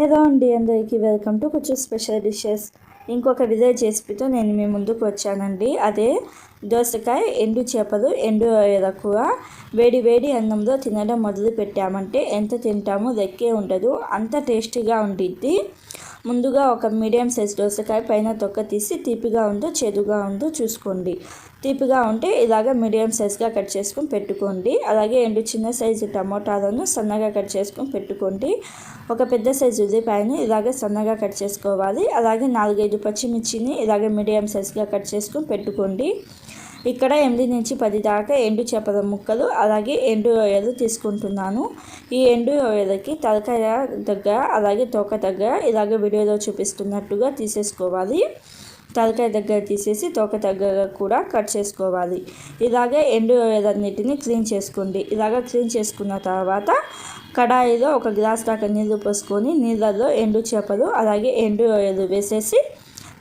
Hello అండి అందరికీ welcome to కొంచెం స్పెషల్ డిషెస్. ఇంకొక విజయ్ రెసిపీతో నేను మీ ముందుకు వచ్చానండి. అదే దోసకాయ ఎండు చేపలు ఎండు రొయ్యల వేడి వేడి అన్నంలో తినడం మొదలు పెట్టామంటే ఎంత తింటామో లెక్కే ఉండదు. అంత టేస్టీగా ఉండిద్ది. ముందుగా ఒక మీడియం సైజ్ దోసకాయ పైన తొక్క తీసి తీపిగా ఉందో చేదుగా ఉందో చూసుకోండి. తీపిగా ఉంటే ఇలాగ మీడియం సైజ్గా కట్ చేసుకొని పెట్టుకోండి. అలాగే ఎండు చిన్న సైజు టమోటాలను సన్నగా కట్ చేసుకొని పెట్టుకోండి. ఒక పెద్ద సైజు ఉల్లిపాయని ఇలాగ సన్నగా కట్ చేసుకోవాలి. అలాగే నాలుగైదు పచ్చిమిర్చిని ఇలాగే మీడియం సైజ్గా కట్ చేసుకొని పెట్టుకోండి. ఇక్కడ ఎనిమిది నుంచి పది దాకా ఎండు చేపల ముక్కలు అలాగే ఎండు రొయ్యలు తీసుకుంటున్నాను. ఈ ఎండు రొయ్యలకి తలకాయ దగ్గర అలాగే తోక దగ్గర ఇలాగ వీడియోలో చూపిస్తున్నట్టుగా తీసేసుకోవాలి. తలకాయ దగ్గర తీసేసి తోక దగ్గర కూడా కట్ చేసుకోవాలి. ఇలాగే ఎండు రొయ్యలన్నిటిని క్లీన్ చేసుకోండి. ఇలాగ క్లీన్ చేసుకున్న తర్వాత కడాయిలో ఒక గ్లాస్ దాకా నీళ్ళు పోసుకొని నీళ్ళల్లో ఎండు చేపలు అలాగే ఎండు రొయ్యలు వేసేసి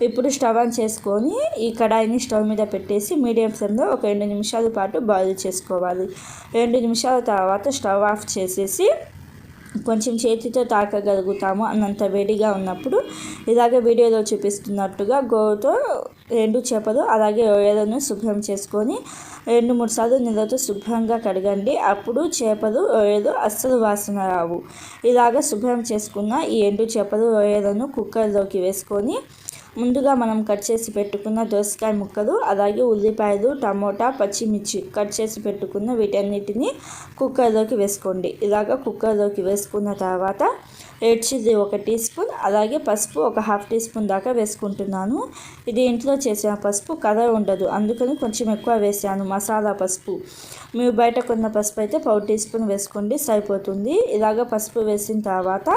ఇప్పుడు స్టవ్ ఆన్ చేసుకొని ఈ కడాయిని స్టవ్ మీద పెట్టేసి మీడియం ఫ్లేమ్లో ఒక రెండు నిమిషాల పాటు బాయిల్ చేసుకోవాలి. రెండు నిమిషాల తర్వాత స్టవ్ ఆఫ్ చేసేసి కొంచెం చేతితో తాకగలుగుతాము అన్నంత వేడిగా ఉన్నప్పుడు. ఇలాగే వీడియోలో చూపిస్తున్నట్టుగా గోతో రెండు చేపలు అలాగే రొయ్యలను శుభ్రం చేసుకొని రెండు మూడు సార్లు నీళ్ళతో శుభ్రంగా కడగండి. అప్పుడు చేపలు రొయ్యలు అస్సలు వాసన రావు. ఇలాగ శుభ్రం చేసుకున్న ఈ ఎండు చేపలు రొయ్యలను కుక్కర్లోకి వేసుకొని ముందుగా మనం కట్ చేసి పెట్టుకున్న దోసకాయ ముక్కలు అలాగే ఉల్లిపాయలు టమోటా పచ్చిమిర్చి కట్ చేసి పెట్టుకున్న వీటన్నిటిని కుక్కర్లోకి వేసుకోండి. ఇలాగ కుక్కర్లోకి వేసుకున్న తర్వాత రెడ్ చిల్లీ ఒక టీ స్పూన్ అలాగే పసుపు ఒక హాఫ్ టీ స్పూన్ దాకా వేసుకుంటున్నాను. ఇది ఇంట్లో చేసిన పసుపు కలర్ ఉండదు అందుకని కొంచెం ఎక్కువ వేసాను మసాలా పసుపు. మీరు బయట కొన్న పసుపు అయితే పౌ టీ స్పూన్ వేసుకోండి సరిపోతుంది. ఇలాగ పసుపు వేసిన తర్వాత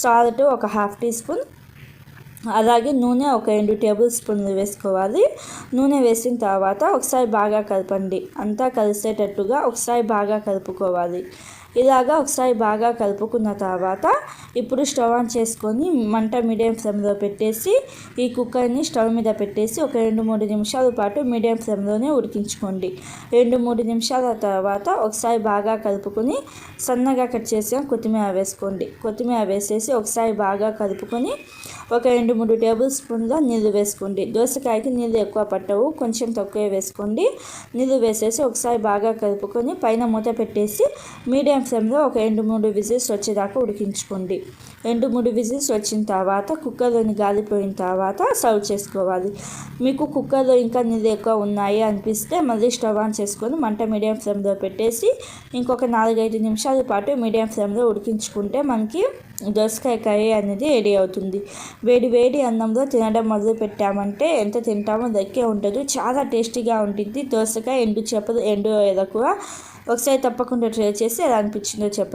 సాల్ట్ ఒక హాఫ్ టీ స్పూన్ అలాగే నూనె ఒక రెండు టేబుల్ స్పూన్లు వేసుకోవాలి. నూనె వేసిన తర్వాత ఒకసారి బాగా కలపండి. అంతా కలిసేటట్టుగా ఒకసారి బాగా కలుపుకోవాలి. ఇలాగా ఒకసారి బాగా కలుపుకున్న తర్వాత ఇప్పుడు స్టవ్ ఆన్ చేసుకొని మంట మీడియం ఫ్లేమ్లో పెట్టేసి ఈ కుక్కర్ని స్టవ్ మీద పెట్టేసి ఒక రెండు మూడు నిమిషాల పాటు మీడియం ఫ్లేమ్లోనే ఉడికించుకోండి. రెండు మూడు నిమిషాల తర్వాత ఒకసారి బాగా కలుపుకొని సన్నగా కట్ చేసిన కొత్తిమీర వేసుకోండి. కొత్తిమీర వేసేసి ఒకసారి బాగా కలుపుకొని ఒక రెండు మూడు టేబుల్ స్పూన్ల నీళ్ళు వేసుకోండి. దోసకాయకి నీళ్ళు ఎక్కువ పట్టవు కొంచెం తక్కువ వేసుకోండి. నీళ్ళు వేసేసి ఒకసారి బాగా కలుపుకొని పైన మూత పెట్టేసి మీడియం ఫ్లేమ్లో ఒక రెండు మూడు విజిల్స్ వచ్చేదాకా ఉడికించుకోండి. రెండు మూడు విజిల్స్ వచ్చిన తర్వాత కుక్కర్లోని గాలిపోయిన తర్వాత సర్వ్ చేసుకోవాలి. మీకు కుక్కర్లో ఇంకా నీళ్ళు ఎక్కువ ఉన్నాయి అనిపిస్తే మళ్ళీ స్టవ్ ఆన్ చేసుకొని మంట మీడియం ఫ్లేమ్లో పెట్టేసి ఇంకొక నాలుగైదు నిమిషాల పాటు మీడియం ఫ్లేమ్లో ఉడికించుకుంటే మనకి దోసకాయ కర్రీ అనేది రెడీ అవుతుంది. వేడి వేడి అన్నంలో తినడం మొదలు పెట్టామంటే ఎంత తింటామో దక్కే ఉంటుంది చాలా టేస్టీగా ఉంటుంది దోసకాయ ఎండు చేపలు ఎండు ఎక్కువ ఒకసారి తప్పకుండా ట్రై చేసి ఎలా అనిపించిందో చెప్పండి.